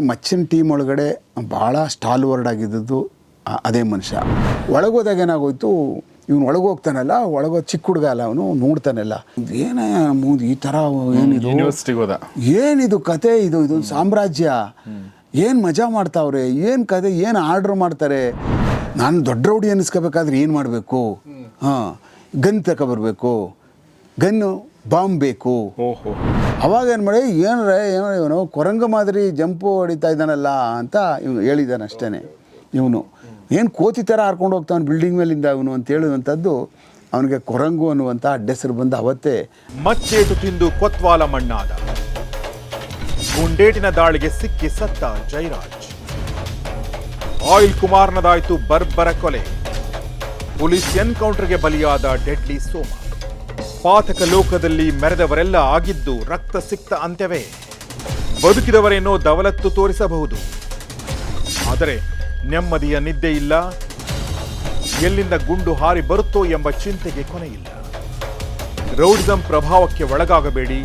ಮಚ್ಚಿನ team ಒಳಗಡೆ ಭಾಳ stall word ಆಗಿದ್ದದ್ದು ಅದೇ ಮನುಷ್ಯ. ಒಳಗೋದಾಗ ಏನಾಗೋಯ್ತು ಇವನು ಒಳಗೆ ಹೋಗ್ತಾನಲ್ಲ ಒಳಗೋ ಚಿಕ್ಕ ಹುಡುಗ ಅಲ್ಲ ಅವನು ನೋಡ್ತಾನಲ್ಲ. ಏನೇ ಮುಂದೆ ಈ ಥರ ಏನಿದು? ಏನಿದು ಕತೆ ಇದು ಇದೊಂದು ಸಾಮ್ರಾಜ್ಯ. ಏನು ಮಜಾ ಮಾಡ್ತಾವ್ರೆ? ಏನು ಕತೆ ಏನು ಆರ್ಡ್ರ್ ಮಾಡ್ತಾರೆ? ನಾನು ದೊಡ್ಡ ರೌಡಿ ಅನ್ನಿಸ್ಕೋಬೇಕಾದ್ರೆ ಏನು ಮಾಡಬೇಕು? ಹಾಂ ಗನ್ ತಗೊಬರ್ಬೇಕು ಗನ್ನು ಬಾಂಬ್ ಬೇಕು. ಓಹೋ. ಅವಾಗ ಏನು ಮಾಡಿ, ಏನರೇ ಏನೋ ಇವನು ಕೊರಂಗ ಮಾದರಿ ಜಂಪು ಹೊಡಿತಾ ಇದ್ದಾನಲ್ಲ ಅಂತ ಇವನು ಹೇಳಿದ್ದಾನೆ ಅಷ್ಟೇ ಇವನು. ಏನು ಕೋತಿ ಥರ ಹಾರ್ಕೊಂಡು ಹೋಗ್ತಾನೆ ಬಿಲ್ಡಿಂಗ್ ಮೇಲಿಂದ ಅವನು ಅಂತ ಹೇಳುವಂಥದ್ದು ಅವನಿಗೆ ಕೊರಂಗು ಅನ್ನುವಂಥ ಅಡ್ಡೆಸರು ಬಂದ ಅವತ್ತೇ ಮಚ್ಚೇಟು ತಿಂದು ಕೊತ್ವಾಲ ಮಣ್ಣಾದ. ಗುಂಡೇಟಿನ ದಾಳಿಗೆ ಸಿಕ್ಕಿ ಸತ್ತ ಜೈರಾಜ್. ಆಯಿಲ್ ಕುಮಾರ್ನದಾಯಿತು ಬರ್ಬರ ಕೊಲೆ. ಪೊಲೀಸ್ ಎನ್ಕೌಂಟರ್ಗೆ ಬಲಿಯಾದ ಡೆಡ್ಲಿ ಸೋಮ. ಪಾತಕ ಲೋಕದಲ್ಲಿ ಮೆರೆದವರೆಲ್ಲ ಆಗಿದ್ದು ರಕ್ತ ಸಿಕ್ತ ಅಂತ್ಯವೇ. ಬದುಕಿದವರೇನೋ ದವಲತ್ತು ತೋರಿಸಬಹುದು. ಆದರೆ ನೆಮ್ಮದಿಯ ನಿದ್ದೆ ಇಲ್ಲ. ಎಲ್ಲಿಂದ ಗುಂಡು ಹಾರಿ ಬರುತ್ತೋ ಎಂಬ ಚಿಂತೆಗೆ ಕೊನೆಯಿಲ್ಲ. ರೌಡಿಸಂ ಪ್ರಭಾವಕ್ಕೆ ಒಳಗಾಗಬೇಡಿ.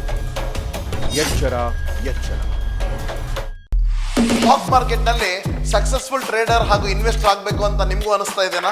ಎಚ್ಚರ ಎಚ್ಚರ. ಸ್ಟಾಕ್ ಮಾರ್ಕೆಟ್ನಲ್ಲಿ ಸಕ್ಸಸ್ಫುಲ್ ಟ್ರೇಡರ್ ಹಾಗೂ ಇನ್ವೆಸ್ಟರ್ ಆಗಬೇಕು ಅಂತ ನಿಮಗೂ ಅನಿಸ್ತಾ ಇದೆನಾ?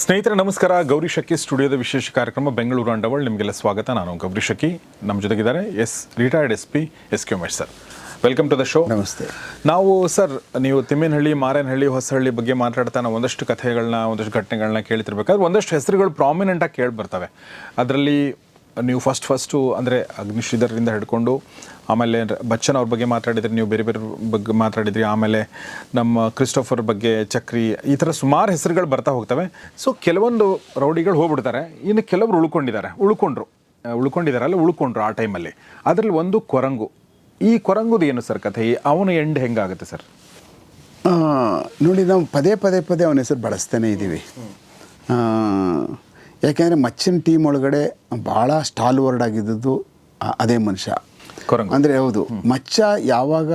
ಸ್ನೇಹಿತರೆ ನಮಸ್ಕಾರ. ಗೌರಿ ಶಕ್ಕಿ ಸ್ಟುಡಿಯೋದ ವಿಶೇಷ ಕಾರ್ಯಕ್ರಮ ಬೆಂಗಳೂರು ಅಂಡವಳ್ ನಿಮಗೆಲ್ಲ ಸ್ವಾಗತ. ನಾನು ಗೌರಿ ಶಕ್ಕಿ ನಮ್ಮ ಜೊತೆಗಿದ್ದಾರೆ S retired S P S K Umesh sir. Welcome to the show ನಮಸ್ತೆ. ನಾವು ಸರ್ ನೀವು ತಿಮ್ಮೇನಹಳ್ಳಿ ಮಾರೇನಹಳ್ಳಿ ಹೊಸಹಳ್ಳಿ ಬಗ್ಗೆ ಮಾತಾಡ್ತಾ ನಾವು ಒಂದಷ್ಟು ಕಥೆಗಳನ್ನ ಒಂದಷ್ಟು ಘಟನೆಗಳನ್ನ ಕೇಳ್ತಿರ್ಬೇಕಾದ್ರೆ ಒಂದಷ್ಟು ಹೆಸರುಗಳು ಪ್ರಾಮಿನೆಂಟಾಗಿ ಕೇಳಿ ಬರ್ತವೆ ಅದರಲ್ಲಿ ನೀವು ಫಸ್ಟ್ ಫಸ್ಟು ಅಂದರೆ ಅಗ್ನಿಶ್ರೀಧರರಿಂದ ಹಿಡ್ಕೊಂಡು ಆಮೇಲೆ ಬಚ್ಚನ್ ಅವ್ರ ಬಗ್ಗೆ ಮಾತಾಡಿದ್ರಿ ನೀವು ಬೇರೆ ಬೇರೆ ಬಗ್ಗೆ ಮಾತಾಡಿದ್ರಿ, ಆಮೇಲೆ ನಮ್ಮ ಕ್ರಿಸ್ಟೋಫರ್ ಬಗ್ಗೆ ಚಕ್ರಿ, ಈ ಥರ ಸುಮಾರು ಹೆಸರುಗಳು ಬರ್ತಾ ಹೋಗ್ತವೆ. ಸೊ ಕೆಲವೊಂದು ರೌಡಿಗಳು ಹೋಗ್ಬಿಡ್ತಾರೆ. ಇನ್ನು ಕೆಲವರು ಉಳ್ಕೊಂಡಿದ್ದಾರೆ. ಉಳ್ಕೊಂಡ್ರು. ಉಳ್ಕೊಂಡಿದ್ದಾರೆ ಉಳ್ಕೊಂಡಿದ್ದಾರಲ್ಲ ಉಳ್ಕೊಂಡ್ರು ಆ ಟೈಮಲ್ಲಿ. ಅದರಲ್ಲಿ ಒಂದು ಕೊರಂಗು. ಈ ಕೊರಂಗುದು ಏನು ಸರ್ ಕಥೆ? ಅವನ ಎಂಡ್ ಹೆಂಗಾಗುತ್ತೆ ಸರ್? ನೋಡಿ, ನಾವು ಪದೇ ಪದೇ ಪದೇ ಅವನ ಹೆಸರು ಬಳಸ್ತಾನೆ ಇದ್ದೀವಿ. ಯಾಕೆಂದರೆ ಮಚ್ಚಿನ ಟೀಮ್ ಒಳಗಡೆ ಭಾಳ ಸ್ಟಾಲ್ವರ್ಡ್ ಆಗಿದ್ದದ್ದು ಅದೇ ಮನುಷ್ಯ. ಅಂದರೆ ಹೌದು. ಮಚ್ಚ ಯಾವಾಗ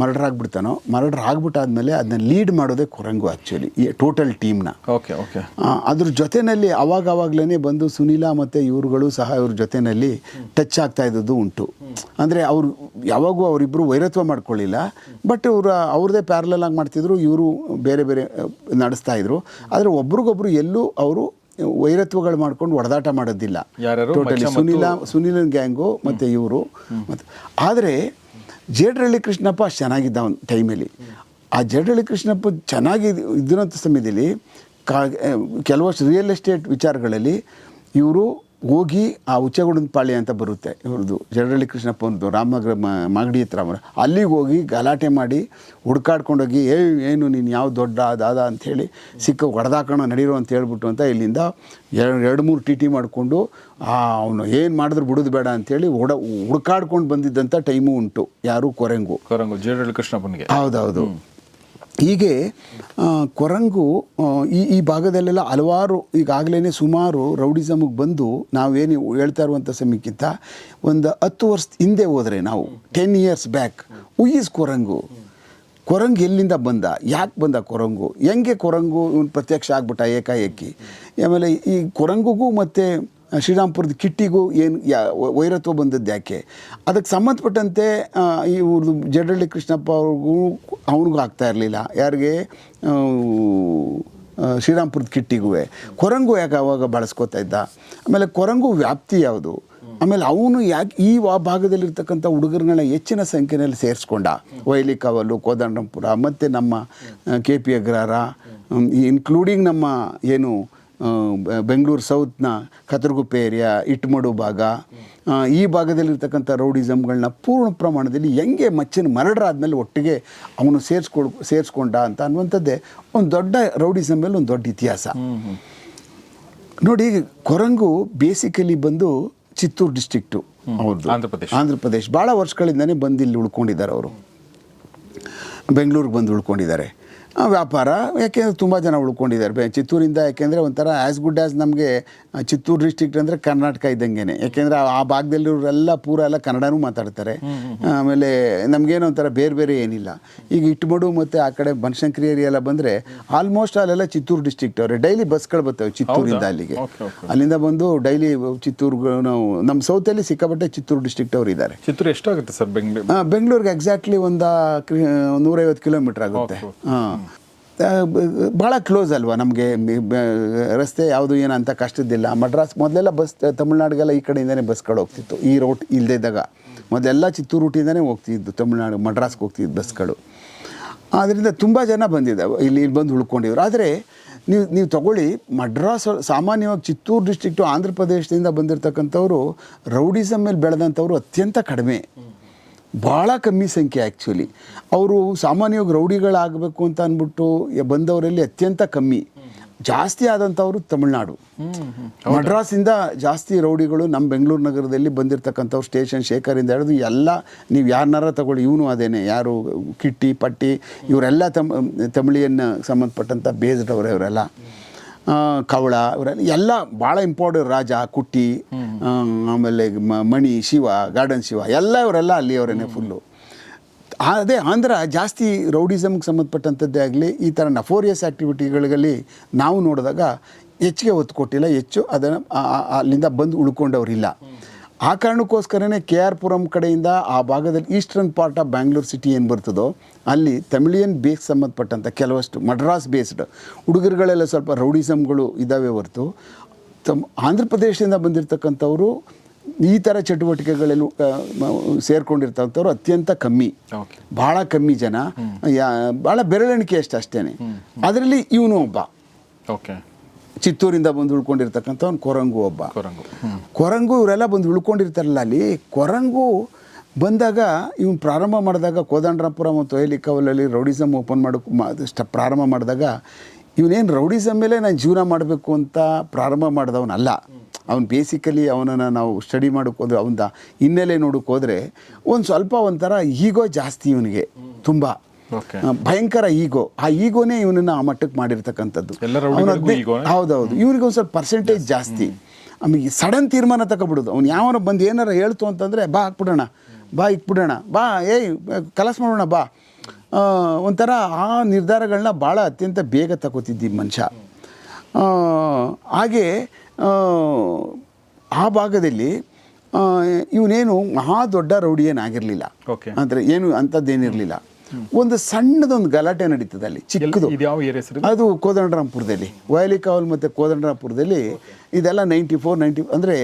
ಮರ್ಡರ್ ಆಗಿಬಿಡ್ತಾನೋ ಮರ್ಡರ್ ಆಗ್ಬಿಟ್ಟಾದ್ಮೇಲೆ ಅದನ್ನ ಲೀಡ್ ಮಾಡೋದೇ ಕೊರಂಗು ಆ್ಯಕ್ಚುಲಿ ಈ ಟೋಟಲ್ ಟೀಮ್ನ ಓಕೆ ಓಕೆ ಅದ್ರ ಜೊತೆಯಲ್ಲಿ ಅವಾಗ ಅವಾಗಲೇ ಬಂದು ಸುನೀಲ ಮತ್ತು ಇವ್ರುಗಳು ಸಹ ಇವ್ರ ಜೊತೆಯಲ್ಲಿ ಟಚ್ ಆಗ್ತಾ ಇದ್ದದ್ದು ಉಂಟು. ಅಂದರೆ ಅವ್ರು ಯಾವಾಗೂ ಅವರಿಬ್ಬರು ವೈರತ್ವ ಮಾಡ್ಕೊಳ್ಳಿಲ್ಲ ಬಟ್ ಇವರು ಅವ್ರದ್ದೇ ಪ್ಯಾರಲಲ್ ಆಗಿ ಮಾಡ್ತಿದ್ರು ಇವರು ಬೇರೆ ಬೇರೆ ನಡೆಸ್ತಾ ಇದ್ರು. ಆದರೆ ಒಬ್ರಿಗೊಬ್ರು ಎಲ್ಲೂ ಅವರು ವೈರತ್ವಗಳು ಮಾಡ್ಕೊಂಡು ಒಡದಾಟ ಮಾಡೋದಿಲ್ಲ? ಟೋಟಲಿ ಸುನಿಲ ಸುನಿಲನ್ ಸುನೀಲ ಗ್ಯಾಂಗು ಮತ್ತು ಇವರು. ಮತ್ತು ಆದರೆ ಜೇಡ್ರಳ್ಳಿ ಕೃಷ್ಣಪ್ಪ ಅಷ್ಟು ಚೆನ್ನಾಗಿದ್ದ ಒಂದು ಟೈಮಲ್ಲಿ. ಆ ಜೇಡ್ರಳ್ಳಿ ಕೃಷ್ಣಪ್ಪ ಚೆನ್ನಾಗಿ ಇದ್ದಿರೋಂಥ ಸಮಯದಲ್ಲಿ ಕಾ ಕೆಲವಷ್ಟು ರಿಯಲ್ ಎಸ್ಟೇಟ್ ವಿಚಾರಗಳಲ್ಲಿ ಇವರು ಹೋಗಿ ಆ ಉಚ್ಚಗುಡದ ಪಾಳಿ ಅಂತ ಬರುತ್ತೆ. ಇವ್ರದ್ದು ಜಡಳ್ಳಿ ಕೃಷ್ಣಪ್ಪ ಒಂದು ರಾಮನಗರ ಮ- ಮಾಗಡಿ ಹತ್ರ ಅವ್ರು. ಅಲ್ಲಿಗೆ ಹೋಗಿ ಗಲಾಟೆ ಮಾಡಿ ಹುಡ್ಕಾಡ್ಕೊಂಡೋಗಿ ಏ ಏನು ನೀನು ಯಾವ ದೊಡ್ಡ ದಾದ? ಅಂಥೇಳಿ ಸಿಕ್ಕ ಹೊಡೆದಾಕೋಣ ನಡೀರೋ ಅಂತ ಹೇಳ್ಬಿಟ್ಟು ಅಂತ ಇಲ್ಲಿಂದ ಎರಡು ಎರಡು ಮೂರು ಟಿ ಟಿ ಮಾಡಿಕೊಂಡು ಅವನು ಏನು ಮಾಡಿದ್ರು ಬಿಡೋದು ಬೇಡ ಅಂಥೇಳಿ ಹೊಡ ಹುಡ್ಕಾಡ್ಕೊಂಡು ಬಂದಿದ್ದಂಥ ಟೈಮು ಉಂಟು. ಯಾರು? ಕೊರೆಂಗು. ಕೊರಂಗು ಜಡಳ್ಳಿ ಕೃಷ್ಣಪ್ಪನಿಗೆ. ಹೌದೌದು. ಹೀಗೆ ಕೊರಂಗು ಈ ಈ ಭಾಗದಲ್ಲೆಲ್ಲ ಹಲವಾರು ಈಗಾಗಲೇ ಸುಮಾರು ರೌಡಿಸಮ್ಗೆ ಬಂದು ನಾವೇನು ಹೇಳ್ತಾ ಇರುವಂಥ ಸಮಯಕ್ಕಿಂತ ಒಂದು ಹತ್ತು ವರ್ಷ ಹಿಂದೆ ಹೋದರೆ ನಾವು ten years back who is Korangu? Korangu ಎಲ್ಲಿಂದ ಬಂದ? ಯಾಕೆ ಬಂದ ಕೊರಂಗು? ಹೆಂಗೆ ಕೊರಂಗು ಇವನು ಪ್ರತ್ಯಕ್ಷ ಆಗ್ಬಿಟ್ಟ ಏಕಾಏಕಿ? ಆಮೇಲೆ ಈ ಕೊರಂಗುಗೂ ಮತ್ತು ಶ್ರೀರಾಮ್ಪುರದ ಕಿಟ್ಟಿಗೂ ಏನು ಯಾ ವೈರತ್ವ ಬಂದದ್ದು ಯಾಕೆ? ಅದಕ್ಕೆ ಸಂಬಂಧಪಟ್ಟಂತೆ ಇವ್ರದ್ದು ಜಡಳ್ಳಿ ಕೃಷ್ಣಪ್ಪ ಅವ್ರಿಗೂ, ಅವನಿಗೂ ಆಗ್ತಾ ಇರಲಿಲ್ಲ. ಯಾರಿಗೆ? ಶ್ರೀರಾಮ್ಪುರದ ಕಿಟ್ಟಿಗೂ ಕೊರಂಗು ಯಾಕೆ ಅವಾಗ ಬಳಸ್ಕೊತಾ ಇದ್ದ? ಆಮೇಲೆ ಕೊರಂಗು ವ್ಯಾಪ್ತಿ ಯಾವುದು? ಆಮೇಲೆ ಅವನು ಯಾಕೆ ಈ ವಾ ಭಾಗದಲ್ಲಿರ್ತಕ್ಕಂಥ ಹುಡುಗರನ್ನ ಹೆಚ್ಚಿನ ಸಂಖ್ಯೆಯಲ್ಲಿ ಸೇರಿಸ್ಕೊಂಡ. ವೈಲಿ ಕಾವಲು, ಕೋದಂಡಪುರ, ಮತ್ತು ನಮ್ಮ ಕೆ ಪಿ ಅಗ್ರಹಾರ ಇನ್ಕ್ಲೂಡಿಂಗ್ ನಮ್ಮ, ಏನು ಬೆಂಗಳೂರು ಸೌತ್ನ ಕತರಗುಪ್ಪೆ ಏರಿಯಾ ಇಟ್ಮಡು ಭಾಗ ಈ ಭಾಗದಲ್ಲಿರ್ತಕ್ಕಂಥ ರೌಡಿಸಮ್ಗಳನ್ನ ಪೂರ್ಣ ಪ್ರಮಾಣದಲ್ಲಿ ಹೆಂಗೆ ಮಚ್ಚಿನ ಮರ್ಡರ್ ಆದಮೇಲೆ ಒಟ್ಟಿಗೆ ಅವನು ಸೇರಿಸ್ಕೊಳ್ ಸೇರಿಸ್ಕೊಂಡ ಅಂತ ಅನ್ನುವಂಥದ್ದೇ ಒಂದು ದೊಡ್ಡ ರೌಡಿಸಮ್ ಮೇಲೆ ಒಂದು ದೊಡ್ಡ ಇತಿಹಾಸ. ನೋಡಿ ಕೊರಂಗು ಬೇಸಿಕಲಿ ಬಂದು ಚಿತ್ತೂರು ಡಿಸ್ಟ್ರಿಕ್ಟು. ಹೌದು ಆಂಧ್ರ ಪ್ರದೇಶ. ಆಂಧ್ರ ಪ್ರದೇಶ ಭಾಳ ವರ್ಷಗಳಿಂದನೇ ಬಂದು ಇಲ್ಲಿ ಉಳ್ಕೊಂಡಿದ್ದಾರೆ ಅವರು. ಬೆಂಗಳೂರಿಗೆ ಬಂದು ಉಳ್ಕೊಂಡಿದ್ದಾರೆ. ವ್ಯಾಪಾರ ಯಾಕೆಂದರೆ ತುಂಬ ಜನ ಉಳ್ಕೊಂಡಿದ್ದಾರೆ. ಚಿತ್ತೂರಿಂದ ಯಾಕೆಂದರೆ ಒಂಥರ ಆ್ಯಸ್ ಗುಡ್ ಆ್ಯಸ್ ನಮಗೆ ಚಿತ್ತೂರು ಡಿಸ್ಟ್ರಿಕ್ಟ್ ಅಂದರೆ ಕರ್ನಾಟಕ ಇದ್ದಂಗೆ ಯಾಕೆಂದರೆ ಆ ಭಾಗದಲ್ಲಿರೋರೆಲ್ಲ ಪೂರ ಎಲ್ಲ ಕನ್ನಡನೂ ಮಾತಾಡ್ತಾರೆ. ಆಮೇಲೆ ನಮಗೇನೋ ಒಂಥರ ಬೇರೆ ಬೇರೆ ಏನಿಲ್ಲ. ಈಗ ಇಟ್ಮಡು ಮತ್ತು ಆ ಕಡೆ ಬನಶಂಕರಿ ಏರಿಯಾ ಎಲ್ಲ ಬಂದರೆ ಆಲ್ಮೋಸ್ಟ್ ಅಲ್ಲೆಲ್ಲ ಚಿತ್ತೂರು ಡಿಸ್ಟ್ರಿಕ್ಟ್ ಅವರೇ. ಡೈಲಿ ಬಸ್ಗಳು ಬರ್ತವೆ ಚಿತ್ತೂರಿಂದ ಅಲ್ಲಿಗೆ. ಅಲ್ಲಿಂದ ಬಂದು ಡೈಲಿ ಚಿತ್ತೂರು ನಾವು ನಮ್ಮ ಸೌತಲ್ಲಿ ಸಿಕ್ಕಾಪಟ್ಟೆ ಚಿತ್ತೂರು ಡಿಸ್ಟ್ರಿಕ್ಟ್ ಅವರು ಇದ್ದಾರೆ. ಚಿತ್ತೂರು ಎಷ್ಟಾಗುತ್ತೆ ಸರ್ ಬೆಂಗ್ಳೂರು? ಬೆಂಗಳೂರಿಗೆ ಎಕ್ಸಾಕ್ಟ್ಲಿ ಒಂದು ನೂರೈವತ್ತು ಕಿಲೋಮೀಟ್ರ್ ಆಗುತ್ತೆ. ಹಾಂ. ಭಾಳ ಕ್ಲೋಸ್ ಅಲ್ವಾ ನಮಗೆ ರಸ್ತೆ ಯಾವುದು ಏನೋ ಅಂತ ಕಷ್ಟದಿಲ್ಲ ಮಡ್ರಾಸ್ ಮೊದಲೆಲ್ಲ ಬಸ್, ತಮಿಳ್ನಾಡಿಗೆಲ್ಲ ಈ ಕಡೆಯಿಂದನೇ ಬಸ್ಗಳು ಹೋಗ್ತಿತ್ತು. ಈ ರೋಟ್ ಇಲ್ಲದೇ ಇದ್ದಾಗ. ಮೊದಲೆಲ್ಲ ಚಿತ್ತೂರು ರೂಟಿಂದನೇ ಹೋಗ್ತಿದ್ದು ತಮಿಳ್ನಾಡು ಮಡ್ರಾಸ್ಗೆ ಹೋಗ್ತಿದ್ದು ಬಸ್ಗಳು. ಆದ್ದರಿಂದ ತುಂಬ ಜನ ಬಂದಿದ್ದಾವೆ. ಇಲ್ಲಿ ಇಲ್ಲಿ ಬಂದು ಉಳ್ಕೊಂಡಿದ್ರು. ಆದರೆ ನೀವು ನೀವು ತಗೊಳ್ಳಿ ಮಡ್ರಾಸ್ ಸಾಮಾನ್ಯವಾಗಿ ಚಿತ್ತೂರು ಡಿಸ್ಟ್ರಿಕ್ಟು ಆಂಧ್ರ ಪ್ರದೇಶದಿಂದ ಬಂದಿರತಕ್ಕಂಥವ್ರು ರೌಡಿಸಮ್ ಮೇಲೆ ಬೆಳೆದಂಥವ್ರು ಅತ್ಯಂತ ಕಡಿಮೆ. ಭಾಳ ಕಮ್ಮಿ ಸಂಖ್ಯೆ ಆ್ಯಕ್ಚುಲಿ ಅವರು ಸಾಮಾನ್ಯವಾಗಿ ರೌಡಿಗಳಾಗಬೇಕು ಅಂತ ಅಂದ್ಬಿಟ್ಟು ಬಂದವರಲ್ಲಿ ಅತ್ಯಂತ ಕಮ್ಮಿ. ಜಾಸ್ತಿ ಆದಂಥವ್ರು ತಮಿಳ್ನಾಡು. ಮಡ್ರಾಸಿಂದ ಜಾಸ್ತಿ ರೌಡಿಗಳು ನಮ್ಮ ಬೆಂಗಳೂರು ನಗರದಲ್ಲಿ ಬಂದಿರತಕ್ಕಂಥವ್ರು ಸ್ಟೇಷನ್ ಶೇಖರಿಂದ ಹಿಡಿದು ಎಲ್ಲ, ನೀವು ಯಾರನ್ನಾರ ತಗೊಳ್ಳಿ, ಇವನು ಅದೇನೆ, ಯಾರು ಕಿಟ್ಟಿ, ಪಟ್ಟಿ, ಇವರೆಲ್ಲ ತಮ್, ತಮಿಳಿಯನ್ನ ಸಂಬಂಧಪಟ್ಟಂಥ ಬೇಸ್ಡ್ ಅವರೇ ಇವರೆಲ್ಲ ಕವಳ ಇವರೆಲ್ಲ ಎಲ್ಲ ಭಾಳ ಇಂಪಾರ್ಟೆಂಟ್ ರಾಜ ಕುಟ್ಟಿ ಆಮೇಲೆ ಮಣಿ ಶಿವ ಗಾರ್ಡನ್ ಶಿವ ಎಲ್ಲ ಇವರೆಲ್ಲ ಅಲ್ಲಿ ಅವರೇನೆ ಫುಲ್ಲು ಅದೇ ಆಂಧ್ರ ಜಾಸ್ತಿ ರೌಡಿಸಮ್ಗೆ ಸಂಬಂಧಪಟ್ಟಂಥದ್ದೇ ಆಗಲಿ ಈ ಥರ ನಫೋರಿಯಸ್ ಆ್ಯಕ್ಟಿವಿಟಿಗಳಲ್ಲಿ ನಾವು ನೋಡಿದಾಗ ಹೆಚ್ಚಿಗೆ ಒತ್ತು ಕೊಟ್ಟಿಲ್ಲ ಹೆಚ್ಚು ಅದನ್ನು ಅಲ್ಲಿಂದ ಬಂದು ಉಳ್ಕೊಂಡವರಿಲ್ಲ. ಆ ಕಾರಣಕ್ಕೋಸ್ಕರನೇ ಕೆ ಆರ್ ಪುರಂ ಕಡೆಯಿಂದ ಆ ಭಾಗದಲ್ಲಿ eastern part of Bangalore city ಏನು ಬರ್ತದೋ ಅಲ್ಲಿ ತಮಿಳಿಯನ್ ಬೇಸ್ ಸಂಬಂಧಪಟ್ಟಂಥ ಕೆಲವಷ್ಟು ಮಡ್ರಾಸ್ ಬೇಸ್ಡ್ ಹುಡುಗರುಗಳೆಲ್ಲ ಸ್ವಲ್ಪ ರೌಡಿಸಮ್ಗಳು ಇದ್ದಾವೆ ಹೊರತು. ತಮ್ಮ ಆಂಧ್ರ ಪ್ರದೇಶದಿಂದ ಬಂದಿರತಕ್ಕಂಥವರು ಈ ಥರ ಚಟುವಟಿಕೆಗಳಲ್ಲಿ ಸೇರ್ಕೊಂಡಿರ್ತಕ್ಕಂಥವ್ರು ಅತ್ಯಂತ ಕಮ್ಮಿ. ಭಾಳ ಕಮ್ಮಿ ಜನ. ಯಾ ಭಾಳ ಬೆರಳೆಣಿಕೆ ಅಷ್ಟು ಅಷ್ಟೇ ಅದರಲ್ಲಿ ಇವನು ಒಬ್ಬ. ಓಕೆ ಚಿತ್ತೂರಿಂದ ಬಂದು ಉಳ್ಕೊಂಡಿರ್ತಕ್ಕಂಥವ್ನು ಕೊರಂಗು ಒಬ್ಬ. ಕೊರಂಗು. ಕೊರಂಗು ಇವರೆಲ್ಲ ಬಂದು ಉಳ್ಕೊಂಡಿರ್ತಾರಲ್ಲ ಅಲ್ಲಿ. ಕೊರಂಗು ಬಂದಾಗ ಇವನು ಪ್ರಾರಂಭ ಮಾಡಿದಾಗ ಕೋದಂಡರಾಪುರ ಮತ್ತು ಒಯಲಿಕವಲಲ್ಲಿ ರೌಡಿಸಮ್ ಓಪನ್ ಮಾಡೋಕೆ ಮಾ ಸ್ಟ ಪ್ರಾರಂಭ ಮಾಡಿದಾಗ ಇವನೇನು ರೌಡಿಸಮ್ ಮೇಲೆ ನಾನು ಜೀವನ ಮಾಡಬೇಕು ಅಂತ ಪ್ರಾರಂಭ ಮಾಡಿದವನಲ್ಲ. ಅವನು ಬೇಸಿಕಲಿ ಅವನನ್ನು ನಾವು ಸ್ಟಡಿ ಮಾಡೋಕೆ ಹೋದ್ರೆ ಅವನ ಹಿನ್ನೆಲೆ ನೋಡೋಕ್ಕೋದ್ರೆ ಹೋದರೆ ಒಂದು ಸ್ವಲ್ಪ ಒಂಥರ ಈಗೋ ಜಾಸ್ತಿ ಇವನಿಗೆ ತುಂಬ. ಭಯಂಕರ ಈಗೋ ಆ ಈಗೋನೇ ಇವನನ್ನು ಆ ಮಟ್ಟಕ್ಕೆ ಮಾಡಿರ್ತಕ್ಕಂಥದ್ದು. ಹೌದೌದು. ಇವನಿಗೆ ಒಂದು ಸ್ವಲ್ಪ ಪರ್ಸೆಂಟೇಜ್ ಜಾಸ್ತಿ. ಆಮೇಲೆ ಸಡನ್ ತೀರ್ಮಾನ ತಗೊಬಿಡೋದು ಅವ್ನು ಯಾವನ ಬಂದು ಏನಾರು ಹೇಳ್ತು ಅಂತಂದರೆ ಬಾ ಹಾಕ್ಬಿಡೋಣ. ಬಾ ಇಟ್ಬಿಡೋಣ. ಬಾ ಏಯ್ ಕಲಸ್ ಮಾಡೋಣ ಬಾ. ಒಂಥರ ಆ ನಿರ್ಧಾರಗಳನ್ನ ಭಾಳ ಅತ್ಯಂತ ಬೇಗ ತಗೋತಿದ್ದಿ ಮನುಷ್ಯ. ಹಾಗೆ ಆ, ಭಾಗದಲ್ಲಿ ಇವನೇನು ಮಹಾ ದೊಡ್ಡ ರೌಡಿ ಏನಾಗಿರಲಿಲ್ಲ ಓಕೆ. ಅಂದರೆ ಏನು ಅಂಥದ್ದೇನಿರಲಿಲ್ಲ ಒಂದು ಸಣ್ಣದೊಂದು ಗಲಾಟೆ ನಡೀತದೆ ಅಲ್ಲಿ ಚಿಕ್ಕದು. ಅದು ಕೋದಂಡರಾಮ್ಪುರದಲ್ಲಿ. ವಯಲಿಕಾವಲ್ ಮತ್ತು ಕೋದಂಡರಾಮ್ಪುರದಲ್ಲಿ. ಇದೆಲ್ಲ ನೈಂಟಿ ಫೋರ್ ನೈಂಟಿ ಅಂದರೆ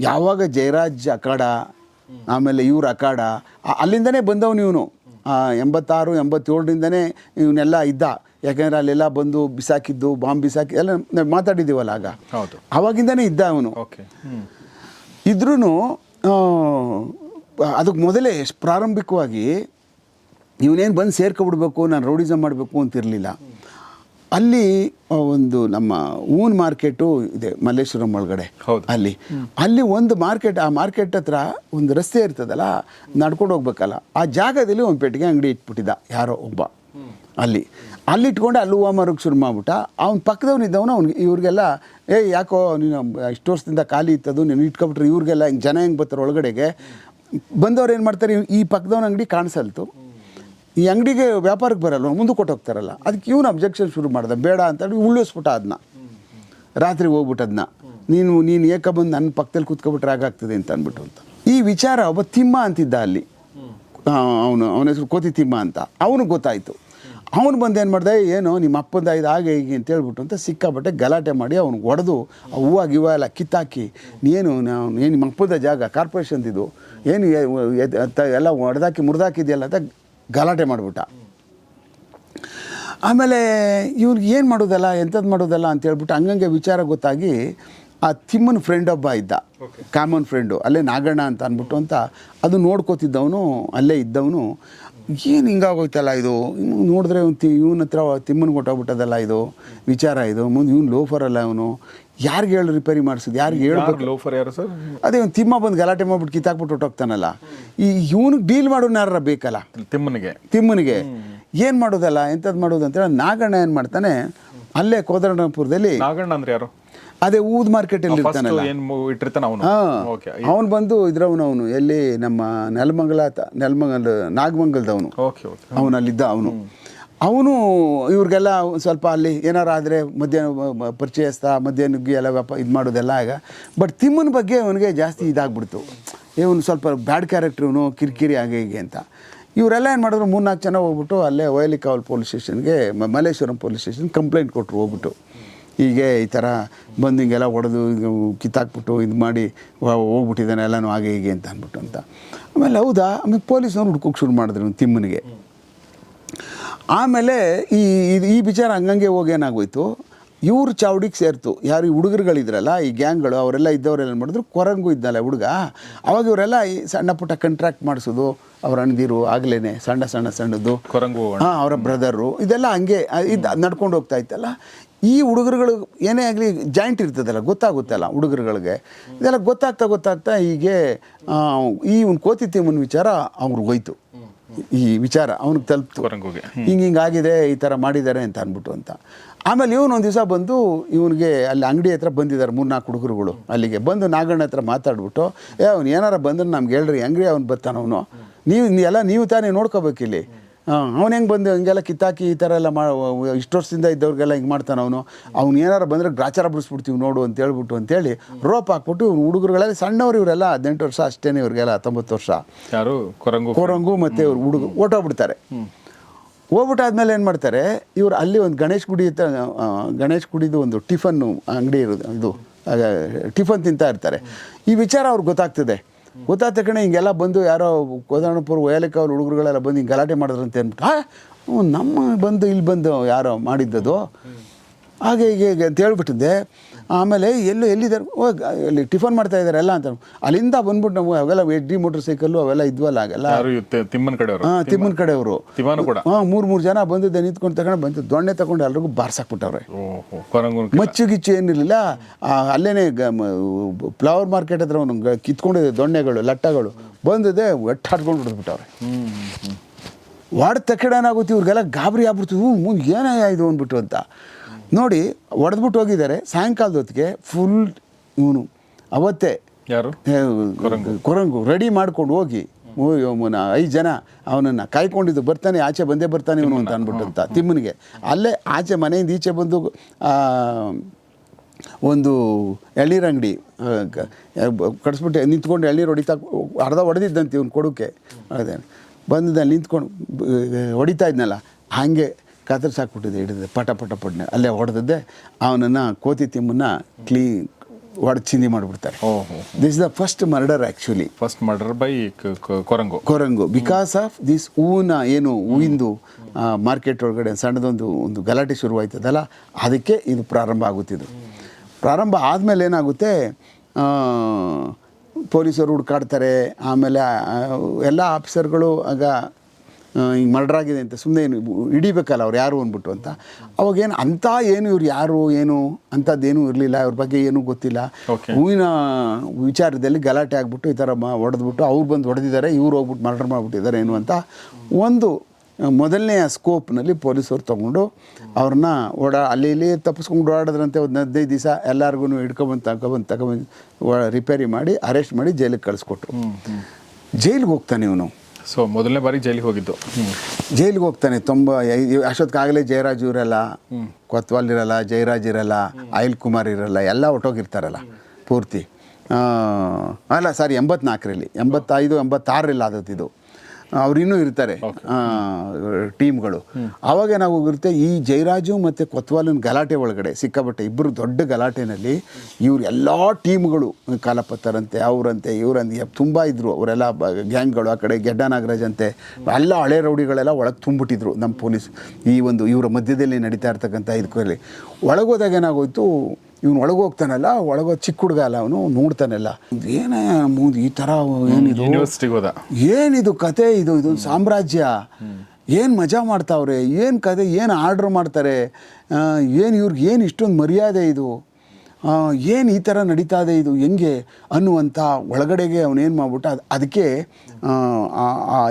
ಯಾವಾಗ ಜಯರಾಜ್ ಅಖಾಡ ಆಮೇಲೆ ಇವ್ರ ಅಖಾಡ. ಅಲ್ಲಿಂದನೇ ಬಂದವನು ಇವನು. ಎಂಬತ್ತಾರು ಎಂಬತ್ತೇಳರಿಂದನೇ ಇವನ್ನೆಲ್ಲ ಇದ್ದ. ಯಾಕಂದ್ರೆ ಅಲ್ಲೆಲ್ಲ ಬಂದು ಬಿಸಾಕಿದ್ದು ಬಾಂಬ್ ಬಿಸಾಕಿ ಎಲ್ಲ ಮಾತಾಡಿದ್ದೀವಲ್ಲ ಆಗ. ಹೌದು. ಅವಾಗಿಂದನೇ ಇದ್ದ ಅವನು. ಇದ್ರೂ ಅದಕ್ಕೆ ಮೊದಲೇ ಪ್ರಾರಂಭಿಕವಾಗಿ ಇವನೇನು ಬಂದು ಸೇರ್ಕೊಬಿಡ್ಬೇಕು ನಾನು ರೌಡಿಸಮ್ ಮಾಡಬೇಕು ಅಂತಿರಲಿಲ್ಲ. ಅಲ್ಲಿ ಒಂದು ನಮ್ಮ ಊನ್ ಮಾರ್ಕೆಟು ಇದೆ ಮಲ್ಲೇಶ್ವರಂ ಒಳಗಡೆ. ಹೌದು. ಅಲ್ಲಿ. ಅಲ್ಲಿ ಒಂದು ಮಾರ್ಕೆಟ್ ಆ ಮಾರ್ಕೆಟ್ ಹತ್ರ ಒಂದು ರಸ್ತೆ ಇರ್ತದಲ್ಲ ನಡ್ಕೊಂಡು ಹೋಗ್ಬೇಕಲ್ಲ ಆ ಜಾಗದಲ್ಲಿ ಒಂದು ಪೆಟ್ಟಿಗೆ ಅಂಗಡಿ ಇಟ್ಬಿಟ್ಟಿದ್ದ ಯಾರೋ ಒಬ್ಬ. ಅಲ್ಲಿ. ಅಲ್ಲಿ ಇಟ್ಕೊಂಡು ಅಲ್ಲಿ ಹೂವು ಶುರು ಮಾಡ್ಬಿಟ್ಟ. ಅವ್ನ ಪಕ್ಕದವನಿದ್ದವನು ಅವ್ನಿಗೆ ಇವ್ರಿಗೆಲ್ಲ ಏಯ್ ಯಾಕೋ ನೀನು ಇಷ್ಟು ವರ್ಷದಿಂದ ಖಾಲಿ ಇತ್ತದು ನೀನು ಇಟ್ಕೊಬಿಟ್ರೆ ಇವ್ರಿಗೆಲ್ಲ ಹಿಂಗೆ ಜನ ಹೆಂಗೆ ಬರ್ತಾರೆ ಒಳಗಡೆಗೆ? ಬಂದವ್ರು ಏನು ಮಾಡ್ತಾರೆ ಈ ಪಕ್ಕದವನ ಅಂಗಡಿ ಕಾಣಿಸಲ್ತು. ಈ ಅಂಗಡಿಗೆ ವ್ಯಾಪಾರಕ್ಕೆ ಬರಲ್ಲ, ಮುಂದೆ ಕೊಟ್ಟೋಗ್ತಾರಲ್ಲ ಅದಕ್ಕೆ ಇವನು ಅಬ್ಜೆಕ್ಷನ್ ಶುರು ಮಾಡ್ದೆ, ಬೇಡ ಅಂತೇಳಿ ಉಳ್ಳಿಸ್ಬಿಟ್ಟ ಅದನ್ನ ರಾತ್ರಿ ಹೋಗ್ಬಿಟ್ಟು ಅದನ್ನ ನೀನು ನೀನು ಏಕ ಬಂದು ನನ್ನ ಪಕ್ಕದಲ್ಲಿ ಕೂತ್ಕೊಬಿಟ್ರೆ ಆಗಾಗ್ತದೆ ಅಂತ ಅಂದ್ಬಿಟ್ಟು ಅಂತ. ಈ ವಿಚಾರ ಒಬ್ಬ ತಿಮ್ಮ ಅಂತಿದ್ದ ಅಲ್ಲಿ. ಅವನು, ಅವನ ಹೆಸರು ಕೋತಿ ತಿಮ್ಮ ಅಂತ. ಅವನಿಗೆ ಗೊತ್ತಾಯಿತು. ಅವನು ಬಂದು ಏನು ಮಾಡ್ದೆ, ಏನು ನಿಮ್ಮ ಅಪ್ಪಂದ ಇದು ಹಾಗೆ ಹೀಗೆ ಅಂತ ಹೇಳ್ಬಿಟ್ಟು ಅಂತ ಸಿಕ್ಕಾಬಟ್ಟೆ ಗಲಾಟೆ ಮಾಡಿ ಅವ್ನಿಗೆ ಹೊಡೆದು ಆ ಹೂವು ಗಿವ ಎಲ್ಲ ಕಿತ್ತಾಕಿ ನೀನು ನಾವು, ಏನು ನಿಮ್ಮ ಅಪ್ಪದ ಜಾಗ ಕಾರ್ಪೊರೇಷನ್ದಿದು ಏನು ಎಲ್ಲ ಹೊಡೆದಾಕಿ ಮುರಿದಾಕಿದೆಯಲ್ಲ ಅಂತ ಗಲಾಟೆ ಮಾಡಿಬಿಟ್ಟ. ಆಮೇಲೆ ಇವ್ರಿಗೆ ಏನು ಮಾಡೋದಲ್ಲ ಎಂಥದ್ದು ಮಾಡೋದಲ್ಲ ಅಂತ ಹೇಳ್ಬಿಟ್ಟು ಹಂಗಂಗೆ ವಿಚಾರ ಗೊತ್ತಾಗಿ ಆ ತಿಮ್ಮನ ಫ್ರೆಂಡ್ ಒಬ್ಬ ಇದ್ದ. ಕಾಮನ್ ಫ್ರೆಂಡು ಅಲ್ಲೇ ನಾಗಣ್ಣ ಅಂತ ಅಂದ್ಬಿಟ್ಟು ಅಂತ ಅದು ನೋಡ್ಕೋತಿದ್ದವನು ಅಲ್ಲೇ ಇದ್ದವನು. ಏನು ಹಿಂಗಾಗೋಯ್ತಲ್ಲ ಇದು? ನೋಡಿದ್ರೆ ಇವನು ತಿ ಇವನ ಹತ್ರ ತಿಮ್ಮನ ಕೊಟ್ಟೋಗ್ಬಿಟ್ಟದಲ್ಲ ಇದು? ವಿಚಾರ ಇದು. ಮುಂದೆ ಇವ್ನು ಲೋಫರ್ ಅಲ್ಲ ಇವನು. ಯಾರಿಗೆ ಹೇಳಿ ರಿಪೇರಿ ಮಾಡಿಸೋದು? ಯಾರಿಗೆ ಹೇಳ್ಬೇಕು ಲೋಫರ್ ಯಾರು ಸರ್? ಅದೇ ಒಂದು ತಿಮ್ಮ ಬಂದು ಗಲಾಟೆ ಮಾಡ್ಬಿಟ್ಟು ಕಿತ್ತಾಕ್ಬಿಟ್ಟು ಹೊಟ್ಟೋಗ್ತಾನಲ್ಲ. ಈ ಇವನಿಗೆ ಡೀಲ್ ಮಾಡೋನು ಯಾರ ಬೇಕಲ್ಲ? ತಿಮ್ಮನಿಗೆ. ತಿಮ್ಮನಿಗೆ. ಏನು ಮಾಡೋದಲ್ಲ? ಎಂಥದ್ದು ಮಾಡೋದು ಅಂತೇಳಿ ನಾಗಣ್ಣ ಏನು ಮಾಡ್ತಾನೆ ಅಲ್ಲೇ ಕೋದರಣಪುರದಲ್ಲಿ ನಾಗಣ್ಣ ಅಂದ್ರೆ ಯಾರು? ಅದೇ ಊದ್ ಮಾರ್ಕೆಟ್ ಅಲ್ಲಿ ಇರ್ತಾನಲ್ಲ. ಇಟ್ಟಿರ್ತಾನ ಅವನು. ಅವನು ಬಂದು ಇದ್ರವನು ಅವನು. ಎಲ್ಲಿ ನಮ್ಮ ನೆಲಮಂಗಲ ನೆಲಮಂಗಲ ನಾಗಮಂಗಲದವನು. ಓಕೆ ಓಕೆ ಅವನು. ಅವನು ಇವ್ರಿಗೆಲ್ಲ ಸ್ವಲ್ಪ ಅಲ್ಲಿ ಏನಾರು ಆದರೆ ಮಧ್ಯಾಹ್ನ, ಮ- ಮ- ಪರಿಚಯಸ್ಥ ಮಧ್ಯಾಹ್ನ ನುಗ್ಗಿ ಎಲ್ಲ ವ್ಯಾಪ, ಇದು ಮಾಡೋದೆಲ್ಲ ಆಗ. ಬಟ್ ತಿಮ್ಮನ ಬಗ್ಗೆ ಅವನಿಗೆ ಜಾಸ್ತಿ ಇದಾಗ್ಬಿಡ್ತು. ಇವನು ಸ್ವಲ್ಪ ಬ್ಯಾಡ್ ಕ್ಯಾರೆಕ್ಟ್ರ್ ಇವನು, ಕಿರಿಕಿರಿ ಹಾಗೆ ಹೀಗೆ ಅಂತ. ಇವರೆಲ್ಲ ಏನು ಮಾಡಿದ್ರು, ಮೂರ್ನಾಲ್ಕು ಜನ ಹೋಗ್ಬಿಟ್ಟು ಅಲ್ಲೇ ವಯಲಿಕಾವಲ್ ಪೊಲೀಸ್ ಸ್ಟೇಷನ್ಗೆ ಮಲ್ಲೇಶ್ವರಂ ಪೊಲೀಸ್ ಸ್ಟೇಷನ್ ಕಂಪ್ಲೇಂಟ್ ಕೊಟ್ಟರು ಹೋಗ್ಬಿಟ್ಟು. ಹೀಗೆ ಈ ಥರ ಬಂದು ಹಿಂಗೆಲ್ಲ ಹೊಡೆದು ಕಿತ್ತಾಕ್ಬಿಟ್ಟು, ಇದು ಮಾಡಿ ಹೋಗ್ಬಿಟ್ಟಿದ್ದಾನೆ ಎಲ್ಲನೂ ಹಾಗೆ ಹೀಗೆ ಅಂತ ಅಂದ್ಬಿಟ್ಟು ಅಂತ. ಆಮೇಲೆ ಹೌದಾ? ಆಮೇಲೆ ಪೊಲೀಸ್ನವ್ರು ಹುಡ್ಕೋಕ್ಕೆ ಶುರು ಮಾಡಿದ್ರು ತಿಮ್ಮನಿಗೆ. ಆಮೇಲೆ ಈ ಇದು ಈ ವಿಚಾರ ಹಂಗಂಗೆ ಹೋಗಿ ಏನಾಗೋಯ್ತು? ಇವ್ರ ಚಾವಡಿಗೆ ಸೇರ್ತು. ಯಾರು ಈ ಹುಡುಗರುಗಳಿದ್ರಲ್ಲ ಈ ಗ್ಯಾಂಗ್ಗಳು ಅವರೆಲ್ಲ ಇದ್ದವರೆಲ್ಲ ಏನು ಮಾಡಿದ್ರು ಕೊರಂಗು ಇದ್ದಲ್ಲ ಹುಡುಗ. ಅವಾಗ ಇವರೆಲ್ಲ ಈ ಸಣ್ಣ ಪುಟ್ಟ ಕಾಂಟ್ರಾಕ್ಟ್ ಮಾಡಿಸೋದು ಅವ್ರ ಅಣ್ಣದಿರು ಆಗಲೇ ಸಣ್ಣ ಸಣ್ಣ ಸಣ್ಣದು. ಕೊರಂಗು ಹಾಂ ಅವರ ಬ್ರದರು ಇದೆಲ್ಲ ಹಂಗೆ ಇದು ನಡ್ಕೊಂಡು ಹೋಗ್ತಾ ಇತ್ತಲ್ಲ. ಈ ಹುಡುಗರುಗಳು ಏನೇ ಆಗಲಿ ಜಾಯಿಂಟ್ ಇರ್ತದಲ್ಲ ಗೊತ್ತಾಗುತ್ತಲ್ಲ ಹುಡುಗರುಗಳಿಗೆ. ಇದೆಲ್ಲ ಗೊತ್ತಾಗ್ತಾ ಗೊತ್ತಾಗ್ತಾ ಹೀಗೆ ಈ ಒಂದು ಕೋತಿ ತಿಮ್ಮನ ವಿಚಾರ ಅವ್ರಿಗೆ ಹೋಯ್ತು. ಈ ವಿಚಾರ ಅವ್ನಿಗೆ ತಲುಪ್ತು. ಹಿಂಗೆ ಹಿಂಗೆ ಆಗಿದೆ ಈ ಥರ ಮಾಡಿದ್ದಾರೆ ಅಂತ ಅಂದ್ಬಿಟ್ಟು ಅಂತ. ಆಮೇಲೆ ಇವನು ಒಂದು ದಿವಸ ಬಂದು ಇವನಿಗೆ ಅಲ್ಲಿ ಅಂಗಡಿ ಹತ್ರ ಬಂದಿದ್ದಾರೆ ಮೂರ್ನಾಲ್ಕು ಹುಡುಗರುಗಳು. ಅಲ್ಲಿಗೆ ಬಂದು ನಾಗಣ್ಣ ಹತ್ರ ಮಾತಾಡ್ಬಿಟ್ಟು ಏ ಅವ್ನು ಏನಾರ ಬಂದ್ರೆ ನಮ್ಗೆ ಹೇಳ್ರಿ ಅಂಗಡಿ ಅವ್ನು ಬರ್ತಾನವನು ನೀವು ಎಲ್ಲ ನೀವು ತಾನೇ ನೋಡ್ಕೋಬೇಕಿಲ್ಲಿ. ಹಾಂ ಅವ್ನು ಹೆಂಗೆ ಬಂದು ಹಂಗೆಲ್ಲ ಕಿತ್ತಾಕಿ ಈ ಥರ ಎಲ್ಲ ಮಾ ಇಷ್ಟು ವರ್ಷದಿಂದ ಇದ್ದವ್ರಿಗೆಲ್ಲ ಹಿಂಗೆ ಮಾಡ್ತಾನೆ ಅವನು. ಅವ್ನು ಏನಾರ ಬಂದರೆ ಗ್ರಾಚಾರ ಬಿಡಿಸ್ಬಿಡ್ತೀವಿ ನೋಡು ಅಂತ ಹೇಳ್ಬಿಟ್ಟು ಅಂತೇಳಿ ರೋಪ್ ಹಾಕ್ಬಿಟ್ಟು ಇವ್ನು ಹುಡುಗರುಗಳೆಲ್ಲ ಸಣ್ಣವ್ರು ಇವರೆಲ್ಲ ಹದಿನೆಂಟು ವರ್ಷ ಅಷ್ಟೇ ಇವ್ರಿಗೆಲ್ಲ ಹತ್ತೊಂಬತ್ತು ವರ್ಷ. ಯಾರು? ಕೊರಂಗು ಕೊರಂಗು ಮತ್ತು ಇವ್ರು ಹುಡುಗ ಓಟೋಗ್ಬಿಡ್ತಾರೆ ಹೋಗ್ಬಿಟ್ಟಾದ್ಮೇಲೆ ಏನು ಮಾಡ್ತಾರೆ ಇವ್ರು ಅಲ್ಲಿ ಒಂದು ಗಣೇಶ್ ಗುಡಿ ಇತ್ತ ಗಣೇಶ್ ಗುಡಿದು ಒಂದು ಟಿಫನ್ನು ಅಂಗಡಿ ಇರೋದು ಇದು ಟಿಫನ್ ತಿಂತಾ ಇರ್ತಾರೆ. ಈ ವಿಚಾರ ಅವ್ರಿಗೆ ಗೊತ್ತಾಗ್ತದೆ. ಗೊತ್ತಾದ ತಕ್ಷಣ ಹಿಂಗೆಲ್ಲ ಬಂದು ಯಾರೋ ಕೋದಾಣಪುರ ವಯಲಕ್ಕೆ ಅವ್ರ ಹುಡುಗರುಗಳೆಲ್ಲ ಬಂದು ಹಿಂಗೆ ಗಲಾಟೆ ಮಾಡಿದ್ರಂತೆ ಅಂತ ನಮ್ಮ ಬಂದು ಇಲ್ಲಿ ಬಂದು ಯಾರೋ ಮಾಡಿದ್ದದು? ಹೀಗೆ ಹೀಗೆ ಅಂತ ಹೇಳ್ಬಿಟ್ಟಿದ್ದೆ. ಆಮೇಲೆ ಎಲ್ಲೋ ಎಲ್ಲಿದ್ದಾರೆ? ಓ ಅಲ್ಲಿ ಟಿಫನ್ ಮಾಡ್ತಾ ಇದ್ದಾರೆ ಎಲ್ಲ ಅಂತ. ಅಲ್ಲಿಂದ ಬಂದ್ಬಿಟ್ಟು ನಾವು ಅವೆಲ್ಲ ಎಡ್ಡಿ ಮೋಟರ್ ಸೈಕಲ್ ಅವೆಲ್ಲ ಇದ್ವಲ್ಲ ಆಗಲ್ಲ ತಿಮ್ಮನ ಕಡೆಯವರು? ಹಾಂ ತಿಮ್ಮನ. ಕಡೆಯವರು. ಕೂಡ? ಹಾಂ ಮೂರು ಮೂರು ಜನ ಬಂದಿದ್ದೆ ನಿಂತ್ಕೊಂಡು ತಗೊಂಡು ಬಂದು ದೊಣ್ಣೆ ತಗೊಂಡು ಎಲ್ರಿಗೂ ಬಾರ್ಸಾಕ್ಬಿಟ್ಟವ್ರೆ. ಮಚ್ಚು ಗಿಚ್ಚು ಏನಿರಲಿಲ್ಲ ಅಲ್ಲೇನೆ ಫ್ಲವರ್ ಮಾರ್ಕೆಟ್ ಹತ್ರ ಒಂದು ಕಿತ್ಕೊಂಡಿದೆ ದೊಣ್ಣೆಗಳು ಲಟ್ಟಗಳು. ಬಂದಿದೆ ಒಟ್ಟಾಡ್ಕೊಂಡು ಹೊಡೆದ್ಬಿಟ್ಟವ್ರೆ. ವಾಡ್ ತಕ್ಷಣ ಏನಾಗುತ್ತೆ ಇವ್ರಿಗೆಲ್ಲ ಗಾಬರಿ ಆಗ್ಬಿಡ್ತು. ಮುಂದೆ ಏನೇ ಇದು ಅಂದ್ಬಿಟ್ಟು ಅಂತ. ನೋಡಿ ಹೊಡೆದ್ಬಿಟ್ಟು ಹೋಗಿದ್ದಾರೆ. ಸಾಯಂಕಾಲದ ಹೊತ್ತಿಗೆ ಫುಲ್ ಇವನು. ಅವತ್ತೇ ಯಾರು? ಕೊರಂಗು. ರೆಡಿ ಮಾಡ್ಕೊಂಡು ಹೋಗಿ. ಐದು ಜನ ಅವನನ್ನು ಕಾಯ್ಕೊಂಡಿದ್ದು ಬರ್ತಾನೆ ಆಚೆ ಬಂದೇ ಬರ್ತಾನೆ ಇವನು ಅಂತ ಅಂದ್ಬಿಟ್ಟಂತ ಅಂತ ತಿಮ್ಮನಿಗೆ. ಅಲ್ಲೇ ಆಚೆ ಮನೆಯಿಂದ ಈಚೆ ಬಂದು ಒಂದು ಎಳ್ನೀರು ಅಂಗಡಿ ಕಡಿಸ್ಬಿಟ್ಟು ನಿಂತ್ಕೊಂಡು ಎಳ್ನೀರು ಹೊಡಿತಾ ಅರ್ಧ ಹೊಡೆದಿದ್ದಂತೆ ಇವ್ನು ಕೊಡೋಕ್ಕೆ ಅದೇ. ಅಲ್ಲಿ ನಿಂತ್ಕೊಂಡು ಹೊಡಿತಾ ಇದ್ನಲ್ಲ. ಹಾಗೆ ಕತ್ತರಿಸಾಕ್ಬಿಟ್ಟಿದೆ ಹಿಡಿದೆ ಪಟ ಪಟ ಪಟ್ನೆ ಅಲ್ಲೇ ಹೊಡೆದಿದ್ದೆ ಅವನನ್ನು ಕೋತಿ ತಿಮ್ಮನ್ನ ಕ್ಲೀನ್ ಹೊಡೆದು ಚಿಂದಿ ಮಾಡಿಬಿಡ್ತಾರೆ. ಓಹೋ this the first murder actually first murder by Korangu. Korangu. Because of this ಹೂವಿನ ಏನು ಹೂವಿಂದು ಮಾರ್ಕೆಟ್ ಒಳಗಡೆ ಸಣ್ಣದೊಂದು ಒಂದು ಗಲಾಟೆ ಶುರುವಾಯ್ತದಲ್ಲ ಅದಕ್ಕೆ ಇದು ಪ್ರಾರಂಭ ಆಗುತ್ತಿದ್ದು. ಪ್ರಾರಂಭ ಆದಮೇಲೆ ಏನಾಗುತ್ತೆ ಪೊಲೀಸರು ಹುಡ್ಕಾಡ್ತಾರೆ ಆಮೇಲೆ ಎಲ್ಲ ಆಫೀಸರ್ಗಳು ಆಗ ಹಿಂಗೆ ಮರ್ಡರ್ ಆಗಿದೆ ಅಂತ ಸುಮ್ಮನೆ ಏನು ಹಿಡಿಬೇಕಲ್ಲ ಅವ್ರು ಯಾರು ಅಂದ್ಬಿಟ್ಟು ಅಂತ. ಅವಾಗೇನು ಅಂಥ ಏನು ಇವ್ರು ಯಾರು ಏನು ಅಂಥದ್ದೇನೂ ಇರಲಿಲ್ಲ ಇವ್ರ ಬಗ್ಗೆ ಏನೂ ಗೊತ್ತಿಲ್ಲ. ಹೂವಿನ ವಿಚಾರದಲ್ಲಿ ಗಲಾಟೆ ಆಗಿಬಿಟ್ಟು ಈ ಥರ ಮಾ ಹೊಡೆದ್ಬಿಟ್ಟು ಅವ್ರು ಬಂದು ಹೊಡೆದಿದ್ದಾರೆ ಇವ್ರು ಹೋಗ್ಬಿಟ್ಟು ಮರ್ಡರ್ ಮಾಡಿಬಿಟ್ಟಿದ್ದಾರೆ ಏನು ಅಂತ ಒಂದು ಮೊದಲನೆಯ ಸ್ಕೋಪ್ನಲ್ಲಿ ಪೊಲೀಸರು ತೊಗೊಂಡು ಅವ್ರನ್ನ ಓಡಾ ಅಲ್ಲಿ ಇಲ್ಲಿ ತಪ್ಪಿಸ್ಕೊಂಡು ಓಡಾಡಿದ್ರಂತೆ ಒಂದು ಹದಿನೈದು ದಿವಸ ಎಲ್ಲರಿಗೂ ಹಿಡ್ಕೊಬಂದು ತಗೊಬಂದು ತಗೊಬಂದು ರಿಪೇರಿ ಮಾಡಿ ಅರೆಸ್ಟ್ ಮಾಡಿ ಜೈಲಿಗೆ ಕಳಿಸ್ಕೊಟ್ರು. ಜೈಲಿಗೆ ಹೋಗ್ತಾನೆ ಇವನು. ಸೊ ಮೊದಲನೇ ಬಾರಿ ಜೈಲಿಗೆ ಹೋಗಿದ್ದು. ಜೈಲಿಗೆ ಹೋಗ್ತಾನೆ ತುಂಬ ಅಷ್ಟೊತ್ತಿಗಾಗಲೇ ಜಯರಾಜ್ ಇರಲ್ಲ ಕೊತ್ವಾಲ್ ಇರಲ್ಲ ಜಯರಾಜ್ ಇರಲ್ಲ ಅಯಿಲ್ ಕುಮಾರ್ ಇರಲ್ಲ ಎಲ್ಲ ಒಟ್ಟೋಗಿರ್ತಾರಲ್ಲ ಪೂರ್ತಿ. ಅಲ್ಲ ಸಾರಿ ಎಂಬತ್ನಾಲ್ಕರಲ್ಲಿ ಎಂಬತ್ತೈದು ಎಂಬತ್ತಾರರಲ್ಲಿ ಆದದ್ದು ಅವ್ರು ಇನ್ನೂ ಇರ್ತಾರೆ ಟೀಮ್ಗಳು. ಆವಾಗ ಏನಾಗೋಗಿರುತ್ತೆ ಈ ಜಯರಾಜು ಮತ್ತು ಕೊತ್ವಾಲಿನ ಗಲಾಟೆ ಒಳಗಡೆ ಸಿಕ್ಕಾಪಟ್ಟೆ ಇಬ್ಬರು ದೊಡ್ಡ ಗಲಾಟೆನಲ್ಲಿ ಇವ್ರು ಎಲ್ಲ ಟೀಮ್ಗಳು ಕಾಲಪತ್ತರಂತೆ ಅವರಂತೆ ಇವರಂತೆ ತುಂಬ ಇದ್ದರು ಅವರೆಲ್ಲ ಗ್ಯಾಂಗ್ಗಳು ಆ ಕಡೆ ಗೆಡ್ಡ ನಾಗರಾಜ್ ಅಂತೆ ಎಲ್ಲ ಹಳೆ ರೌಡಿಗಳೆಲ್ಲ ಒಳಗೆ ತುಂಬಿಟ್ಟಿದ್ರು ನಮ್ಮ ಪೊಲೀಸ್ ಈ ಒಂದು ಇವರ ಮಧ್ಯದಲ್ಲಿ ನಡೀತಾ ಇರ್ತಕ್ಕಂಥ ಇದಕ್ಕಲ್ಲಿ ಒಳಗೋದಾಗ ಏನಾಗೋಯ್ತು ಇವನು ಒಳಗೆ ಹೋಗ್ತಾನಲ್ಲ ಒಳಗೆ ಚಿಕ್ಕ ಹುಡುಗ ಅಲ್ಲ ಅವನು ನೋಡ್ತಾನಲ್ಲ. ಏನೇ ಮುಂದೆ ಈ ಥರ ಏನಿದು? ಯೂನಿವರ್ಸಿಟಿಗೆ ಹೋದ. ಏನಿದು ಕತೆ ಇದು? ಇದೊಂದು ಸಾಮ್ರಾಜ್ಯ. ಏನು ಮಜಾ ಮಾಡ್ತಾವ್ರೆ? ಏನು ಕತೆ ಏನು ಆರ್ಡ್ರ್ ಮಾಡ್ತಾರೆ? ಏನು ಇವ್ರಿಗೆ ಏನು ಇಷ್ಟೊಂದು ಮರ್ಯಾದೆ ಇದು? ಏನು ಈ ಥರ ನಡೀತಾ ಇದೆ? ಇದು ಹೆಂಗೆ ಅನ್ನುವಂಥ ಒಳಗಡೆಗೆ ಅವನೇನು ಮಾಡ್ಬಿಟ್ಟ ಅದು ಅದಕ್ಕೆ